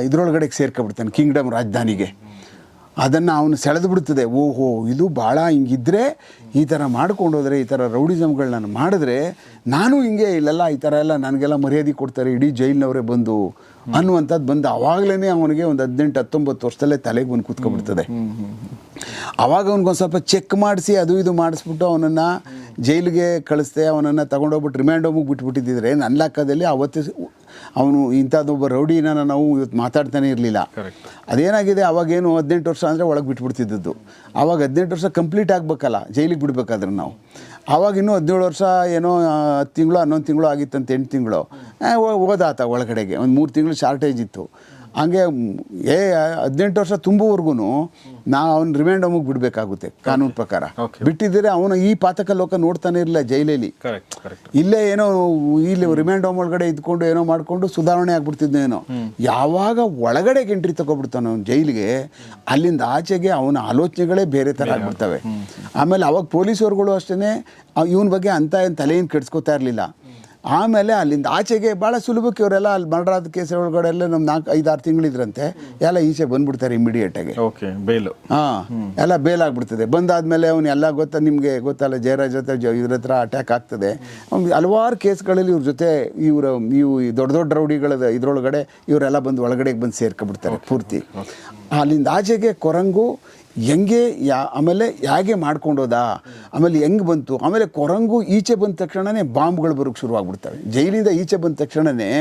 ಇದರೊಳಗಡೆಗೆ ಸೇರ್ಕೊಬಿಡ್ತಾನೆ ಕಿಂಗ್ಡಮ್ ರಾಜಧಾನಿಗೆ. ಅದನ್ನು ಅವನು ಸೆಳೆದು ಬಿಡ್ತದೆ. ಓಹೋ, ಇದು ಭಾಳ ಹಿಂಗಿದ್ರೆ ಈ ಥರ ಮಾಡ್ಕೊಂಡು ಹೋದರೆ, ಈ ಥರ ರೌಡಿಸಮ್ಗಳನ್ನ ಮಾಡಿದ್ರೆ ನಾನು ಹಿಂಗೆ ಇಲ್ಲೆಲ್ಲ, ಈ ಥರ ಎಲ್ಲ ನನಗೆಲ್ಲ ಮರ್ಯಾದೆ ಕೊಡ್ತಾರೆ, ಇಡೀ ಜೈಲಿನವರೇ ಬಂದು ಅನ್ನುವಂಥದ್ದು ಬಂದು ಆವಾಗಲೇ ಅವನಿಗೆ ಒಂದು ಹದಿನೆಂಟು ಹತ್ತೊಂಬತ್ತು ವರ್ಷದಲ್ಲೇ ತಲೆಗೆ ಬಂದು ಕೂತ್ಕೊಬಿಡ್ತದೆ ಅವಾಗ ಅವ್ನಿಗೊಂದು ಸ್ವಲ್ಪ ಚೆಕ್ ಮಾಡಿಸಿ ಅದು ಇದು ಮಾಡಿಸ್ಬಿಟ್ಟು ಅವನನ್ನು ಜೈಲಿಗೆ ಕಳಿಸ್ದೆ ಅವನನ್ನು ತಗೊಂಡೋಗ್ಬಿಟ್ಟು ರಿಮ್ಯಾಂಡ್ ಹೋಗಿ ಬಿಟ್ಬಿಟ್ಟಿದ್ದಿದ್ರೆ ನನ್ನ ಲೆಕ್ಕದಲ್ಲಿ ಅವತ್ತು ಅವನು ಇಂಥದ್ದೊಬ್ಬ ರೌಡಿನ ನಾವು ಇವತ್ತು ಮಾತಾಡ್ತಾನೆ ಇರಲಿಲ್ಲ. ಅದೇನಾಗಿದೆ? ಅವಾಗೇನು ಹದಿನೆಂಟು ವರ್ಷ ಅಂದರೆ ಒಳಗೆ ಬಿಟ್ಬಿಡ್ತಿದ್ದದ್ದು. ಆವಾಗ ಹದಿನೆಂಟು ವರ್ಷ ಕಂಪ್ಲೀಟ್ ಆಗಬೇಕಲ್ಲ ಜೈಲಿಗೆ ಬಿಡಬೇಕಾದ್ರೆ ನಾವು. ಆವಾಗ ಇನ್ನೂ ಹದಿನೇಳು ವರ್ಷ ಏನೋ ಹತ್ತು ತಿಂಗಳು ಹನ್ನೊಂದು ತಿಂಗಳು ಆಗಿತ್ತಂತ ಎಂಟು ತಿಂಗಳು. ಓದಾತ ಒಳಗಡೆಗೆ. ಒಂದು ಮೂರು ತಿಂಗಳು ಶಾರ್ಟೇಜ್ ಇತ್ತು. ಹಂಗೆ ಏ ಹದಿನೆಂಟು ವರ್ಷ ತುಂಬುವವರೆಗೂ ನಾವು ಅವ್ನು ರಿಮ್ಯಾಂಡ್ ಹೋಗಿ ಬಿಡಬೇಕಾಗುತ್ತೆ ಕಾನೂನು ಪ್ರಕಾರ. ಬಿಟ್ಟಿದ್ದರೆ ಅವನು ಈ ಪಾತಕ ಲೋಕ ನೋಡ್ತಾನೆ ಇರಲಿಲ್ಲ ಜೈಲಲ್ಲಿ. ಇಲ್ಲೇ ಏನೋ ಇಲ್ಲಿ ರಿಮ್ಯಾಂಡ್ ಹೋಮ್ ಒಳಗಡೆ ಇದ್ಕೊಂಡು ಏನೋ ಮಾಡಿಕೊಂಡು ಸುಧಾರಣೆ ಆಗ್ಬಿಡ್ತಿದ್ನೇನೋ ಯಾವಾಗ ಒಳಗಡೆ ಎಂಟ್ರಿ ತಗೊಬಿಡ್ತಾನೆ ಅವ್ನು ಜೈಲಿಗೆ ಅಲ್ಲಿಂದ ಆಚೆಗೆ ಅವನ ಆಲೋಚನೆಗಳೇ ಬೇರೆ ಥರ ಆಗ್ಬಿಡ್ತವೆ. ಆಮೇಲೆ ಅವಾಗ ಪೊಲೀಸವ್ರುಗಳು ಅಷ್ಟೇ ಇವನ ಬಗ್ಗೆ ಅಂತ ಏನು ತಲೆಯನ್ನು ಕೆಡಿಸ್ಕೋತಾ ಇರಲಿಲ್ಲ. ಆಮೇಲೆ ಅಲ್ಲಿಂದ ಆಚೆಗೆ ಭಾಳ ಸುಲಭಕ್ಕೆ ಇವರೆಲ್ಲ ಅಲ್ಲಿ ಮರ್ಡರಾದ ಕೇಸ್ ಒಳಗಡೆ ಎಲ್ಲ ನಮ್ಮ ನಾಲ್ಕು ಐದಾರು ತಿಂಗಳಿದ್ರಂತೆ. ಎಲ್ಲ ಈಚೆ ಬಂದ್ಬಿಡ್ತಾರೆ ಇಮಿಡಿಯೇಟಾಗಿ ಓಕೆ ಬೇಲು ಹಾಂ ಎಲ್ಲ ಬೇಲ್ ಆಗ್ಬಿಡ್ತದೆ. ಬಂದಾದ್ಮೇಲೆ ಅವನು ಎಲ್ಲ ಗೊತ್ತಾ ನಿಮಗೆ ಗೊತ್ತಲ್ಲ ಜಯರಾಜ್ ಜೊತೆ ಜ ಇವ್ರ ಹತ್ರ ಅಟ್ಯಾಕ್ ಆಗ್ತದೆ. ಅವ್ನು ಹಲವಾರು ಕೇಸ್ಗಳಲ್ಲಿ ಇವ್ರ ಜೊತೆ ಇವರು ಇವು ಈ ದೊಡ್ಡ ದೊಡ್ಡ ರೌಡಿಗಳ ಇದ್ರೊಳಗಡೆ ಇವರೆಲ್ಲ ಬಂದು ಒಳಗಡೆಗೆ ಬಂದು ಸೇರ್ಕೊಬಿಡ್ತಾರೆ ಪೂರ್ತಿ. ಅಲ್ಲಿಂದ ಆಚೆಗೆ ಕೊರಂಗು ಹೆಂಗೆ ಯಾ, ಆಮೇಲೆ ಹೇಗೆ ಮಾಡ್ಕೊಂಡೋದ? ಆಮೇಲೆ ಹೆಂಗೆ ಬಂತು? ಆಮೇಲೆ ಕೊರಂಗು ಈಚೆ ಬಂದ ತಕ್ಷಣವೇ ಬಾಂಬ್ಗಳು ಬರೋಕ್ಕೆ ಶುರುವಾಗ್ಬಿಡ್ತವೆ ಜೈಲಿಂದ ಈಚೆ ಬಂದ ತಕ್ಷಣವೇ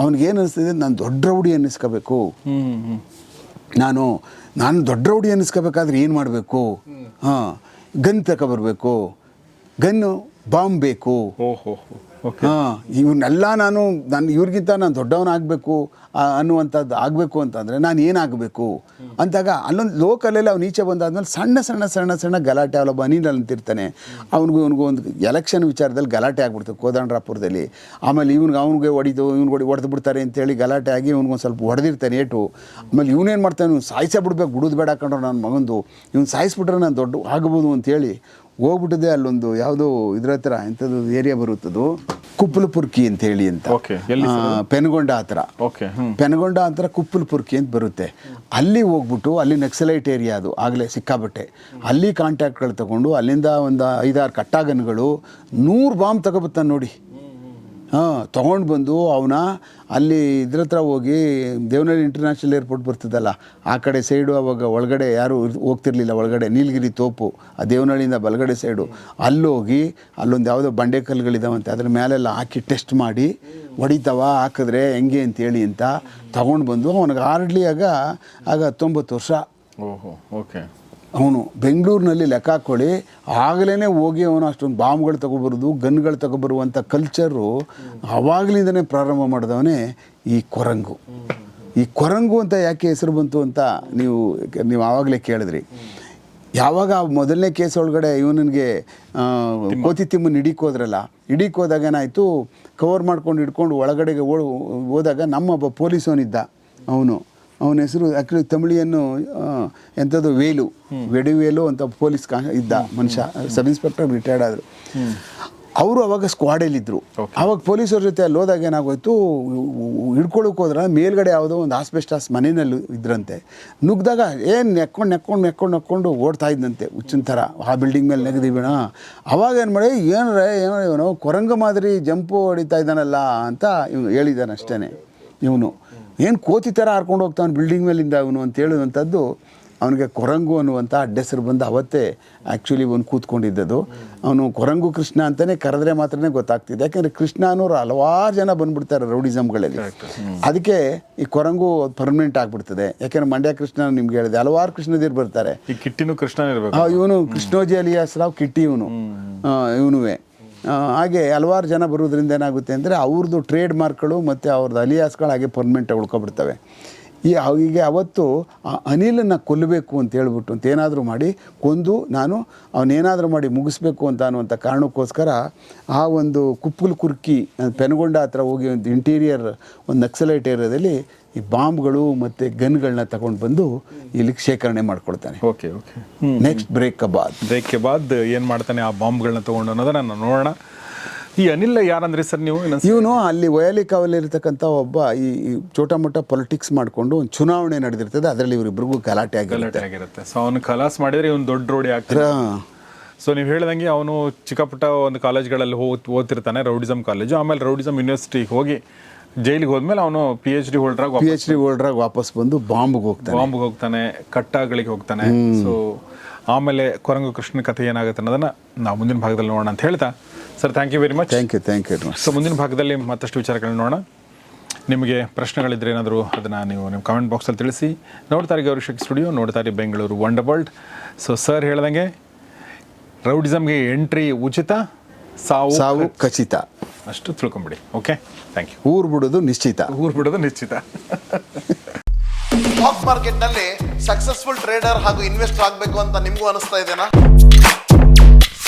ಅವ್ನಿಗೇನು ಅನಿಸ್ತಿದೆ? ನಾನು ದೊಡ್ಡ ರೌಡಿ ಅನ್ನಿಸ್ಕೋಬೇಕು. ನಾನು ನಾನು ದೊಡ್ಡ ರೌಡಿ ಅನ್ನಿಸ್ಕೋಬೇಕಾದ್ರೆ ಏನು ಮಾಡಬೇಕು? ಹಾಂ, ಗನ್ ತಗೊಬರ್ಬೇಕು ಗನ್ನು ಬಾಂಬ್ ಬೇಕು. ಓಹೋ ಹಾಂ ಇವನ್ನೆಲ್ಲ ನಾನು ನಾನು ಇವ್ರಿಗಿಂತ ನಾನು ದೊಡ್ಡವನಾಗಬೇಕು ಅನ್ನುವಂಥದ್ದು ಆಗಬೇಕು ಅಂತಂದರೆ ನಾನು ಏನಾಗಬೇಕು? ಅಂತಾಗ ಅಲ್ಲೊಂದು ಲೋಕಲಲ್ಲಿ ಅವ್ನು ಈಚೆ ಬಂದಾದ್ಮೇಲೆ ಸಣ್ಣ ಸಣ್ಣ ಸಣ್ಣ ಸಣ್ಣ ಗಲಾಟೆ ಅಲ್ಲೊಬ್ಬ ಅನಿಲ್ ಅಂತಿರ್ತಾನೆ. ಅವ್ನಿಗೂ ಇವನಿಗೂ ಒಂದು ಎಲೆಕ್ಷನ್ ವಿಚಾರದಲ್ಲಿ ಗಲಾಟೆ ಆಗ್ಬಿಡ್ತು ಕೋದಂಡ್ರಾಪುರದಲ್ಲಿ. ಆಮೇಲೆ ಇವ್ನಿಗೆ ಅವ್ನಿಗೆ ಹೊಡಿದು, ಇವ್ನಿಗೆ ಹೊಡಿ, ಹೊಡೆದು ಬಿಡ್ತಾರೆ ಅಂತೇಳಿ ಗಲಾಟೆ ಆಗಿ ಇವ್ನಿಗೊಂದು ಸ್ವಲ್ಪ ಹೊಡೆದಿರ್ತಾನೆ ಏಟು. ಆಮೇಲೆ ಇವನೇನು ಮಾಡ್ತಾನೆ, ಇವ್ನು ಸಾಯಿಸೇ ಬಿಡ್ಬೇಕು, ಬಿಡೋದು ಬೇಡ ಕಂಡ್ರೆ ನನ್ನ ಮಗಂದು. ಇವ್ನು ಸಾಯಿಸ್ಬಿಟ್ರೆ ನಾನು ದೊಡ್ಡ ಆಗ್ಬೋದು ಅಂತೇಳಿ ಹೋಗ್ಬಿಟ್ಟಿದೆ ಅಲ್ಲೊಂದು ಯಾವುದೋ ಇದ್ರ ಹತ್ರ ಎಂಥದ್ದು ಏರಿಯಾ ಬರುತ್ತದು ಕುಪ್ಪಲಪುರ್ಕಿ ಅಂತ ಹೇಳಿ ಅಂತ. ಪೆನ್ಗೊಂಡ ಹತ್ರ. ಪೆನ್ಗೊಂಡ ಹತ್ರ ಕುಪ್ಪಲಪುರ್ಕಿ ಅಂತ ಬರುತ್ತೆ. ಅಲ್ಲಿ ಹೋಗ್ಬಿಟ್ಟು ಅಲ್ಲಿ ನಕ್ಸಲೈಟ್ ಏರಿಯಾ ಅದು ಆಗಲೇ ಸಿಕ್ಕಾಬಟ್ಟೆ ಅಲ್ಲಿ ಕಾಂಟ್ಯಾಕ್ಟ್ಗಳು ತಗೊಂಡು ಅಲ್ಲಿಂದ ಒಂದು ಐದಾರು ಕಟ್ಟಾಗನ್ಗಳು ನೂರು ಬಾಂಬ್ ತಗೊಬತ್ತಾನೆ ನೋಡಿ. ಹಾಂ, ತೊಗೊಂಡು ಬಂದು ಅವನ ಅಲ್ಲಿ ಇದ್ರ ಹತ್ರ ಹೋಗಿ ದೇವನಹಳ್ಳಿ ಇಂಟರ್ನ್ಯಾಷನಲ್ ಏರ್ಪೋರ್ಟ್ ಬರ್ತದಲ್ಲ ಆ ಕಡೆ ಸೈಡು ಅವಾಗ ಒಳಗಡೆ ಯಾರು ಹೋಗ್ತಿರ್ಲಿಲ್ಲ ಒಳಗಡೆ, ನೀಲಗಿರಿ ತೋಪು, ಆ ದೇವನಹಳ್ಳಿಯಿಂದ ಬಲಗಡೆ ಸೈಡು ಅಲ್ಲೋಗಿ ಅಲ್ಲೊಂದು ಯಾವುದೋ ಬಂಡೆಕಲ್ಲುಗಳಿದಾವಂತೆ ಅದ್ರ ಮೇಲೆಲ್ಲ ಹಾಕಿ ಟೆಸ್ಟ್ ಮಾಡಿ, ಹೊಡಿತಾವ, ಹಾಕಿದ್ರೆ ಹೆಂಗೆ ಅಂತೇಳಿ ಅಂತ ತಗೊಂಡು ಬಂದು ಅವನಿಗೆ ಹಾರ್ಡ್ಲಿ ಆಗ ಆಗ ಹತ್ತೊಂಬತ್ತು ವರ್ಷ. ಓಹೋ ಓಕೆ ಅವನು ಬೆಂಗಳೂರಿನಲ್ಲಿ ಲೆಕ್ಕ ಹಾಕೊಳ್ಳಿ ಆಗಲೇ ಹೋಗಿ ಅವನು ಅಷ್ಟೊಂದು ಬಾಂಬ್ಗಳು ತಗೊಬರೋದು, ಗನ್ಗಳು ತಗೊಬರುವಂಥ ಕಲ್ಚರು ಆವಾಗಲಿಂದನೇ ಪ್ರಾರಂಭ ಮಾಡಿದವನೇ ಈ ಕೊರಂಗು. ಈ ಕೊರಂಗು ಅಂತ ಯಾಕೆ ಹೆಸರು ಬಂತು ಅಂತ ನೀವು ನೀವು ಆವಾಗಲೇ ಕೇಳಿದ್ರಿ. ಯಾವಾಗ ಮೊದಲನೇ ಕೇಸ್ ಒಳಗಡೆ ಇವನಿಗೆ ಕೋತಿ ತಿಮ್ಮನ ಹಿಡಿಕೋದ್ರಲ್ಲ ಹೋದ್ರಲ್ಲ, ಹಿಡೀಕ್ ಹೋದಾಗ ಏನಾಯಿತು ಕವರ್ ಮಾಡ್ಕೊಂಡು ಹಿಡ್ಕೊಂಡು ಒಳಗಡೆಗೆ ಓ, ಹೋದಾಗ ನಮ್ಮೊಬ್ಬ ಪೊಲೀಸವನಿದ್ದ ಅವನು. ಅವನ ಹೆಸರು ಆ್ಯಕ್ಚುಲಿ ತಮಿಳಿಯನ್ನು ಎಂಥದ್ದು ವೇಲು ವೆಡಿವೇಲು ಅಂತ ಪೊಲೀಸ್ ಕಾ ಇದ್ದ ಮನುಷ್ಯ ಸಬ್ ಇನ್ಸ್ಪೆಕ್ಟರ್ ರಿಟೈರ್ಡ್ ಆದರು. ಅವರು ಅವಾಗ ಸ್ಕ್ವಾಡಲ್ಲಿದ್ದರು ಅವಾಗ ಪೊಲೀಸರ ಜೊತೆ ಅಲ್ಲಿ ಹೋದಾಗ ಏನಾಗೋಯ್ತು ಹಿಡ್ಕೊಳಕ್ಕೆ ಹೋದ್ರೆ ಮೇಲ್ಗಡೆ ಯಾವುದೋ ಒಂದು ಆಸ್ಬೆಸ್ಟಾಸ್ ಮನೆಯಲ್ಲಿ ಇದ್ರಂತೆ. ನುಗ್ದಾಗ ಏನು ನೆಕ್ಕೊಂಡು ನೆಕ್ಕೊಂಡು ನೆಕ್ಕೊಂಡು ನೆಕ್ಕೊಂಡು ಓಡ್ತಾ ಇದ್ದಂತೆ ಹುಚ್ಚಿನ ಥರ. ಆ ಬಿಲ್ಡಿಂಗ್ ಮೇಲೆ ನೆಗೆದಿವಣ ಅವಾಗ ಏನು ಮಾಡಿ ಏನಾರ ಏನೋ ಇವನು ಕೊರಂಗ ಮಾದರಿ ಜಂಪು ಹೊಡಿತಾ ಇದ್ದಾನಲ್ಲ ಅಂತ ಇವನು ಹೇಳಿದ್ದಾನೆ ಅಷ್ಟೇ ಇವನು. ಏನು ಕೋತಿ ಥರ ಹಾರ್ಕೊಂಡು ಹೋಗ್ತಾನೆ ಬಿಲ್ಡಿಂಗ್ ಮೇಲಿಂದ ಅವನು ಅಂತ ಹೇಳುವಂಥದ್ದು ಅವನಿಗೆ ಕೊರಂಗು ಅನ್ನುವಂಥ ಅಡ್ಡೆಸರು ಬಂದು ಅವತ್ತೇ ಆ್ಯಕ್ಚುಲಿ ಒಂದು ಕೂತ್ಕೊಂಡಿದ್ದದು ಅವನು ಕೊರಂಗು ಕೃಷ್ಣ ಅಂತಲೇ ಕರೆದ್ರೆ ಮಾತ್ರನೇ ಗೊತ್ತಾಗ್ತಿದೆ. ಯಾಕೆಂದರೆ ಕೃಷ್ಣ ಅನ್ನೋರು ಹಲವಾರು ಜನ ಬಂದ್ಬಿಡ್ತಾರೆ ರೌಡಿಸಮ್ಗಳಲ್ಲಿ ಅದಕ್ಕೆ ಈ ಕೊರಂಗು ಪರ್ಮನೆಂಟ್ ಆಗಿಬಿಡ್ತದೆ. ಯಾಕೆಂದರೆ ಮಂಡ್ಯ ಕೃಷ್ಣ ನಿಮ್ಗೆ ಹೇಳಿದೆ ಹಲವಾರು ಕೃಷ್ಣದಿರು ಬರ್ತಾರೆ. ಈ ಕಿಟ್ಟಿನೂ ಕೃಷ್ಣ ಇರಬೇಕು. ಇವನು ಕೃಷ್ಣೋಜಿ ಅಲಿಯಾಸ್ ರಾವ್ ಕಿಟ್ಟಿ ಇವನು. ಇವನುವೆ. ಹಾಗೆ ಹಲವಾರು ಜನ ಬರೋದ್ರಿಂದ ಏನಾಗುತ್ತೆ ಅಂದರೆ ಅವ್ರದ್ದು ಟ್ರೇಡ್ ಮಾರ್ಕ್ಗಳು ಮತ್ತು ಅವ್ರದ್ದು ಅಲಿಯಾಸ್ಗಳು ಹಾಗೆ ಪರ್ಮನೆಂಟಾಗಿ ಉಳ್ಕೊಬಿಡ್ತವೆ. ಈ ಅವರಿಗೆ ಅವತ್ತು ಆ ಅನಿಲನ್ನು ಕೊಲ್ಲಬೇಕು ಅಂತ ಹೇಳ್ಬಿಟ್ಟು ಅಂತ ಏನಾದರೂ ಮಾಡಿ ಕೊಂದು ನಾನು ಅವನೇನಾದರೂ ಮಾಡಿ ಮುಗಿಸ್ಬೇಕು ಅಂತ ಅನ್ನುವಂಥ ಕಾರಣಕ್ಕೋಸ್ಕರ ಆ ಒಂದು ಕುಪ್ಪುಲ್ ಕುರ್ಕಿ ಪೆನ್ಗೊಂಡ ಹತ್ರ ಹೋಗಿ ಒಂದು ಇಂಟೀರಿಯರ್ ಒಂದು ನಕ್ಸಲೈಟ್ ಏರಿಯಾದಲ್ಲಿ ಈ ಬಾಂಬ್ಗಳು ಮತ್ತು ಗನ್ಗಳನ್ನ ತಗೊಂಡು ಬಂದು ಇಲ್ಲಿ ಶೇಖರಣೆ ಮಾಡ್ಕೊಳ್ತಾನೆ. Okay okay. ನೆಕ್ಸ್ಟ್ ಬ್ರೇಕ್ ಬಾದ್. ಬ್ರೇಕ್ ಬಾದ್ ಏನು ಮಾಡ್ತಾನೆ ಆ ಬಾಂಬ್ಗಳನ್ನ ತೊಗೊಂಡು ಅನ್ನೋದನ್ನ ನಾನು ನೋಡೋಣ. ಈ ಅನಿಲ್ ಯಾರಂದ್ರೆ ಸರ್ ನೀವು? ಇವನು ಅಲ್ಲಿ ವಯಲಿ ಇರತಕ್ಕಂತ ಒಬ್ಬ ಈ ಚೋಟ ಮೋಟ ಪೊಲಿಟಿಕ್ಸ್ ಮಾಡಿಕೊಂಡು ಒಂದು ಚುನಾವಣೆ ನಡೆದಿರ್ತದೆ. ಅದರಲ್ಲಿ ಇವರಿಬ್ಬರಿಗೂ ಗಲಾಟೆ ಆಗಿರುತ್ತೆ. ಗಲಾಟೆ ಆಗಿರುತ್ತೆ. ಸೊ ಅವನು ಕಲಾಸ್ ಮಾಡಿದ್ರೆ ಇವ್ನು ದೊಡ್ಡ ರೋಡಿ ಆಗ್ತದೆ ರ- ಸೊ ನೀವು ಹೇಳ್ದಂಗೆ ಅವನು ಚಿಕ್ಕಪುಟ್ಟ ಒಂದು ಕಾಲೇಜ್ಗಳಲ್ಲಿ ಹೋಗಿ ಓದ್ತಿರ್ತಾನೆ ರೌಡಿಸಮ್ ಕಾಲೇಜು. ಆಮೇಲೆ ರೌಡಿಸಮ್ ಯೂನಿವರ್ಸಿಟಿಗೆ ಹೋಗಿ ಜೈಲಿಗೆ ಹೋದ್ಮೇಲೆ ಅವನು ಪಿ ಎಚ್ ಡಿ ಹೋಲ್ಡ್ರಾಗ ಪಿ ಎಚ್ ಡಿ ಹೋಲ್ಡ್ರಾಗ ವಾಪಸ್ ಬಂದು ಬಾಂಬ್ಗೆ ಹೋಗ್ತಾನೆ. ಬಾಂಬ್ಗೆ ಹೋಗ್ತಾನೆ ಕಟ್ಟಾಗಳಿಗೆ ಹೋಗ್ತಾನೆ. ಸೊ ಆಮೇಲೆ ಕೊರಂಗು ಕೃಷ್ಣನ ಕಥೆ ಏನಾಗುತ್ತೆ ಅನ್ನೋದನ್ನ ನಾವು ಮುಂದಿನ ಭಾಗದಲ್ಲಿ ನೋಡೋಣ ಅಂತ ಹೇಳ್ತಾ sir thank you very much thank you thank you so ಮುಂದಿನ ಭಾಗದಲ್ಲಿ ಮತ್ತಷ್ಟು ವಿಚಾರಗಳನ್ನ ನೋಡೋಣ. ನಿಮಗೆ ಪ್ರಶ್ನೆಗಳಿದ್ರೆ ಏನಾದರೂ ಅದನ್ನು ನೀವು ನಿಮ್ಮ ಕಮೆಂಟ್ ಬಾಕ್ಸಲ್ಲಿ ತಿಳಿಸಿ. ನೋಡ್ತಾರೆ ಗೌರಿಶಕ್ ಸ್ಟುಡಿಯೋ ನೋಡ್ತಾರೆ Bengaluru Wonder World so sir ಹೇಳ್ದಂಗೆ ರೌಡಿಸಮ್ಗೆ ಎಂಟ್ರಿ ಉಚಿತ ಸಾವು ಸಾವು ಖಚಿತ. ಅಷ್ಟು ತಿಳ್ಕೊಂಬಿಡಿ ಓಕೆ ಥ್ಯಾಂಕ್ ಯು ಊರು ಬಿಡೋದು ನಿಶ್ಚಿತ. ಊರು ಬಿಡೋದು ನಿಶ್ಚಿತ. ಸ್ಟಾಕ್ ಮಾರ್ಕೆಟ್ನಲ್ಲಿ ಸಕ್ಸಸ್ಫುಲ್ ಟ್ರೇಡರ್ ಹಾಗೂ ಇನ್ವೆಸ್ಟರ್ ಆಗಬೇಕು ಅಂತ ನಿಮಗೂ ಅನಿಸ್ತಾ ಇದೆನಾ?